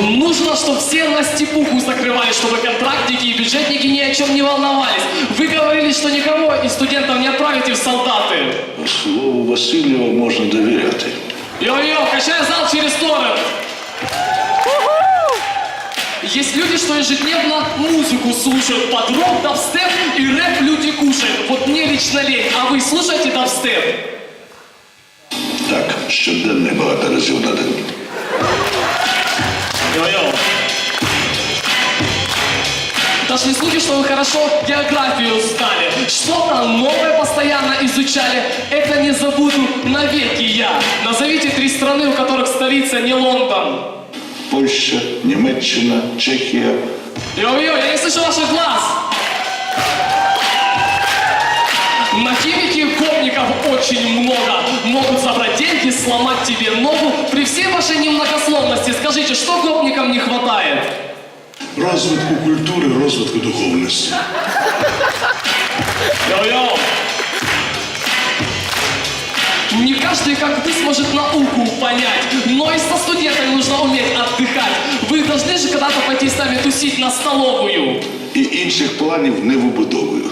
Нужно, чтобы все на степуху закрывали, чтобы контрактники и бюджетники ни о чем не волновались. Вы говорили, что никого из студентов не отправите в солдаты. Слову Васильєва можна довіряти. Йо-йо, качай зал через торрент. Есть люди, что ежедневно музыку слушают под рок, дабстеп и рэп люди кушают. Вот мне лично лень. А вы слушаете дабстеп? Так, щоденно і багато разів на день. Дошли слухи, что вы хорошо географию знали. Что-то новое постоянно изучали. Это не забуду навеки я. Назовите три страны, у которых столица не Лондон. Польща, Німеччина, Чехія. Йо-йо, я не слышу ваших глаз. На химике гопников очень много. Могут забрать деньги, сломать тебе ногу. При всей вашей немногословности скажите, что гопникам не хватает? Розвитку культури, розвитку духовності. Йо-йо! Не каждый, как вы, сможет науку понять, но и со студентами нужно уметь отдыхать. Вы должны же когда-то пойти с нами тусить на столовую. І інших планів не вибудовую.